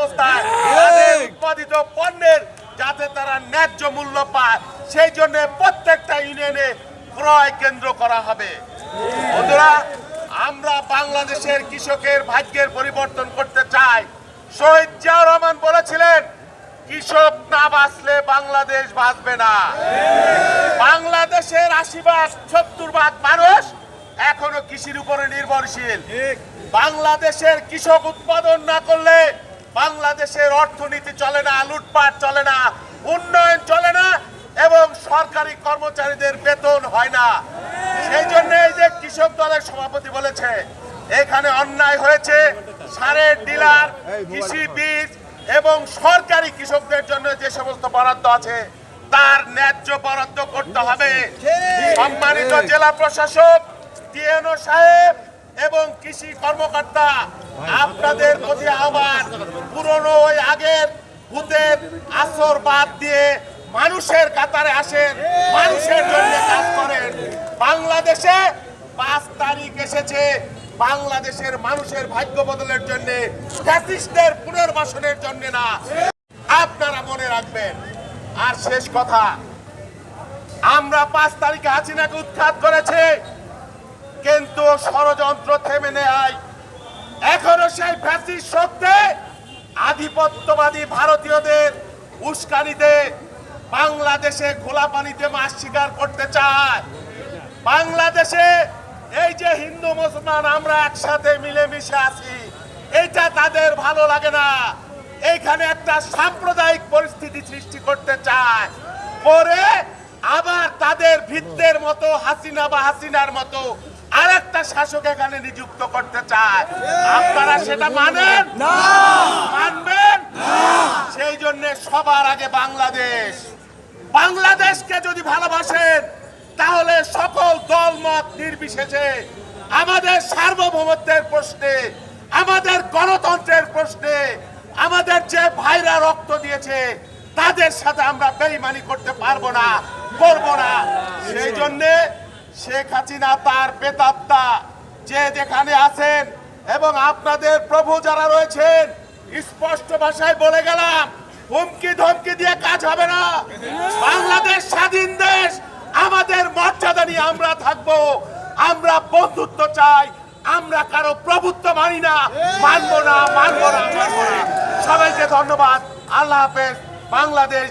অবস্থায় তাদের উৎপাদিত পণ্যের যাতে তারা ন্যায্য মূল্য পায় সেই জন্য প্রত্যেকটা ইউনিয়নে ক্রয় কেন্দ্র করা হবে। বন্ধুরা আমরা বাংলাদেশের কৃষকের ভাগ্যের পরিবর্তন করতে চাই। শহীদ জিয়াউর রহমান বলেছিলেন কৃষক না বাঁচলে বাংলাদেশ বাঁচবে না। বাংলাদেশের আশি ভাগ সত্তর ভাগ মানুষ এখনও কৃষির উপরে নির্ভরশীল। বাংলাদেশের কৃষক উৎপাদন না করলে বাংলাদেশের অর্থনীতি চলে না লুটপাট চলে না উন্নয়ন চলে না এবং সরকারি কর্মচারীদের বেতন হয় না। সেই জন্য এই যে কৃষক দলের সভাপতি বলেছে এখানে অন্যায় হয়েছে সারের ডিলার কৃষি বীজ এবং সরকারি কৃষকদের জন্য যে সমস্ত বরাদ্দ আছে তার ন্যায্য বরাদ্দ করতে হবে। সম্মানিত জেলা প্রশাসক টিএনও সাহেব এবং কৃষি কর্মকর্তা, আপনাদের প্রতি আহ্বান পুরনো ওই আগের ভূতের আসর বাদ দিয়ে মানুষের কাতারে আসেন, মানুষের জন্য কাজ করেন। বাংলাদেশে পাঁচ তারিখ এসেছে, বাংলাদেশের মানুষের ভাগ্য বদলের জন্য, ফ্যাসিস্টদের পুনর্বাসনের জন্য না। আপনারা মনে রাখবেন। আর শেষ কথা, আমরা পাঁচ তারিখে হাসিনাকে উৎখাত করেছে। ষড়যন্ত্র থেমে নেয়। এখনও সেই ফ্যাসিস্ট শক্তি আধিপত্যবাদী ভারতীয়দের উস্কানিতে বাংলাদেশে খোলা পানিতে মাছ শিকার করতে চায়। বাংলাদেশে এই যে হিন্দু, মুসলমান আমরা একসাথে মিলেমিশে আছি, এটা তাদের ভালো লাগে না। এইখানে একটা সাম্প্রদায়িক পরিস্থিতি সৃষ্টি করতে চায়। পরে আবার তাদের ভিত্তের মতো হাসিনা বা হাসিনার মতো আরেকটা শাসক এখানে নিযুক্ত করতে চায়। আপনারা সেটা মানেন? মানবেন? সেই জন্য সবার আগে বাংলাদেশ। বাংলাদেশকে যদি ভালোবাসেন তাহলে সকল দল মত নির্বিশেষে আমাদের সার্বভৌমত্বের প্রশ্নে আমাদের গণতন্ত্রের প্রশ্নে আমাদের যে ভাইরা রক্ত দিয়েছে তাদের সাথে আমরা বেইমানি করতে পারব না করব না। সেই জন্যে শেখ হাসিনা তার পেতাত্তা যে যেখানে আছেন এবং আপনাদের প্রভু যারা রয়েছেন, স্পষ্ট ভাষায় বলে গেলাম হুমকি ধমকি দিয়ে কাজ হবে না। বাংলাদেশ স্বাধীন দেশ, আমাদের মর্যাদা নিয়ে আমরা থাকব। আমরা বন্ধুত্ব চাই, আমরা কারও প্রভুত্ব মানি না। মানবো না মানবো না মানবো না। সবাইকে ধন্যবাদ। আল্লাহ হাফেজ। বাংলাদেশ।